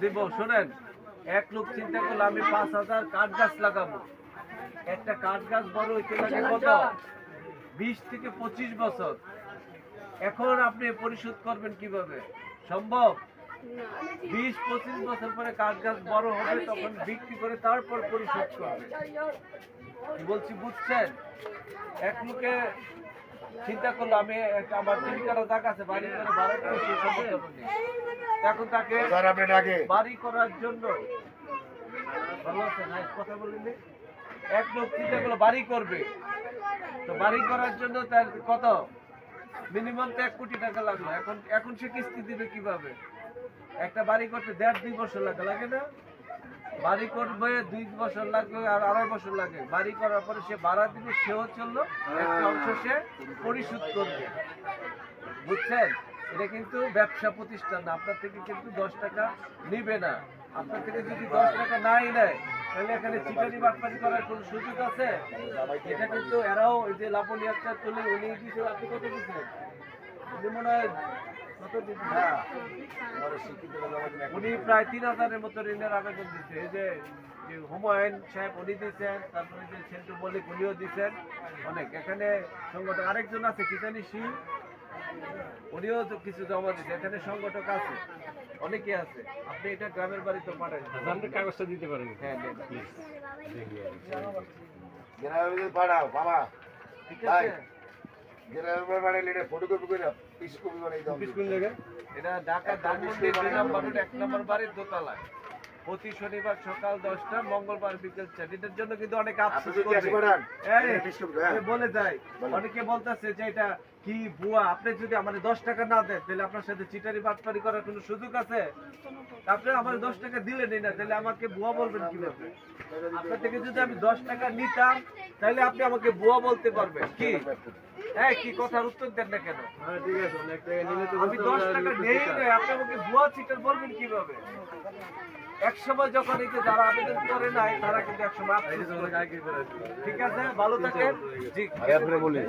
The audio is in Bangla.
দিব, শোনেন, এক লোক চিন্তা করলে, আমি পাঁচ হাজার কাঠ গাছ লাগাবো। একটা কাঠ গাছ বড় হইতে লাগে কত? বিশ থেকে পঁচিশ বছর। এখন আপনি পরিশোধ করবেন কীভাবে? সম্ভব? বিশ, পঁচিশ বছর পরে কাঠ গাছ বড় হবে, তখন বিক্রি করে তারপর পরিশোধ করবে বলছি, বুঝছেন? এক লোকে চিন্তা করল আমি আমার তিন কাটা জায়গা আছে বাড়ি করে ভাড়া করে সেই সমস্যা এখন তাকে বাড়ি করার জন্য ভালো আছে নাইস কথা বলিনি এক লোক চিন্তা করল বাড়ি করবে। তো বাড়ি করার জন্য তার কত? মিনিমাম তো এক কোটি টাকা লাগল। এখন এখন সে কিস্তি দিবে কীভাবে? একটা বাড়ি করতে দেড় দুই বছর লাগে লাগে না? বাড়ি করবে দুই বছর লাগবে আর আড়াই বছর লাগে। বাড়ি করার পরে সে ভাড়া দিবে সেও চলল একটা অংশ সে পরিশোধ করবে। বুঝছেন? এটা কিন্তু ব্যবসা প্রতিষ্ঠান না আপনার থেকে কিন্তু দশ টাকা নিবে না। আপনার থেকে যদি দশ টাকা নাই নেয় তাহলে এখানে চিটারি বাটপাটি করার কোনো সুযোগ আছে? এটা কিন্তু এরাও এই যে লাপনিয়াটা তুলে উনি দিয়েছে আপনি কত দিচ্ছেন মনে হয় উনি প্রায় তিন হাজারের মতো ঋণের আবেদন দিচ্ছে এই যে যে হুমায়ুন সাহেব উনি দিচ্ছেন তারপরে যে সেন্টু মল্লিক উনিও দিচ্ছেন অনেক। এখানে সংগঠক আরেকজন আছে কি জানি সিং? উনিও তো কিছু জমা দিচ্ছে এখানে সংগঠক আছে অনেকে আছে। আপনি এটা গ্রামের বাড়িতে পাঠান। আপনি কাগজটা দিতে পারেন। হ্যাঁ পাঠাও বাবা। ঠিক আছে? গ্রামে পাঠাইলে এটা ফটোকপি করে পিস কপি বানাই দাও। অফিস কোন জায়গায়? এটা ঢাকা ধানমন্ডি দুই নম্বর এক নম্বর বাড়ির দোতলায়। প্রতি শনিবার সকাল দশটা মঙ্গলবার বিকেল চার এটার জন্য কিন্তু অনেক আফসোস করবে। হ্যাঁ। বলে অনেকে বলতেছে যে এটা কি বুয়া আপনি যদি আমাদের দশ টাকা না দেন তাহলে আপনার সাথে চিটারি বাটপারি করার কোনো সুযোগ আছে? আপনি আমার দশ টাকা দিলেনই না তাহলে আমাকে বুয়া বলবেন কীভাবে? আপনার থেকে যদি আমি দশ টাকা নিতাম তাহলে আপনি আমাকে বুয়া বলতে পারবেন। কি? হ্যাঁ কি কথার উত্তর দেন না কেন? হ্যাঁ ঠিক আছে অনেক টাকা নিলে তো আমি দশ টাকা নেই না আপনি আমাকে বুয়া চিটার বলবেন কীভাবে? এক সময় যখন এই যে যারা আবেদন করে নাই তারা কিন্তু এক সময় ঠিক আছে ভালো থাকেন। জি বলি।